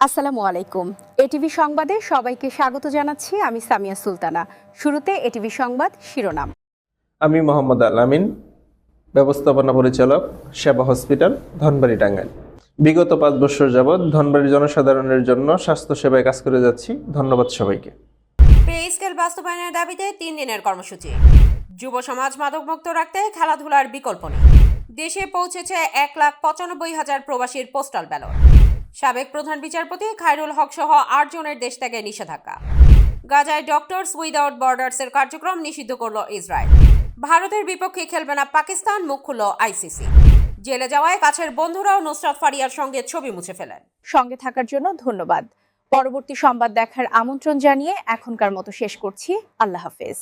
আসসালামু আলাইকুম। এটিভি সংবাদে সবাইকে স্বাগত জানাচ্ছি আমি সামিয়া সুলতানা। শুরুতে এটিভি সংবাদ শিরোনাম। আমি মোহাম্মদ আল আমিন ব্যবস্থাপনা পরিচালক সেবা হসপিটাল ধনবাড়ি টাঙ্গাইল বিগত পাঁচ বছর যাবৎ ধনবাড়ি জনসাধারণের জন্য স্বাস্থ্য সেবায় কাজ করে যাচ্ছি। ধন্যবাদ সবাইকে। পে স্কেল বাস্তবায়নের দাবিতে তিন দিনের কর্মসূচি। যুব সমাজ মাদকমুক্ত রাখতে খেলাধুলার বিকল্প নেই। দেশে পৌঁছেছে এক লাখ পঁচানব্বই হাজার প্রবাসীর পোস্টাল ব্যালট। সাবেক প্রধান বিচারপতি খায়রুল হক সহ আট জনের দেশ থেকে নিষেধাজ্ঞা। গাজায় ডক্টরস উইদাউট বর্ডার্সের কার্যক্রম নিষিদ্ধ করল ইসরায়েল। ভারতের বিপক্ষে খেলবে না পাকিস্তান, মুখ খুলল আইসিসি। জেলে যাওয়ায় কাছের বন্ধুরাও নুসরাত ফারিয়ার সঙ্গে ছবি মুছে ফেলেন। সঙ্গে থাকার জন্য ধন্যবাদ। পরবর্তী সংবাদ দেখার আমন্ত্রণ জানিয়ে এখনকার মতো শেষ করছি। আল্লাহ হাফেজ।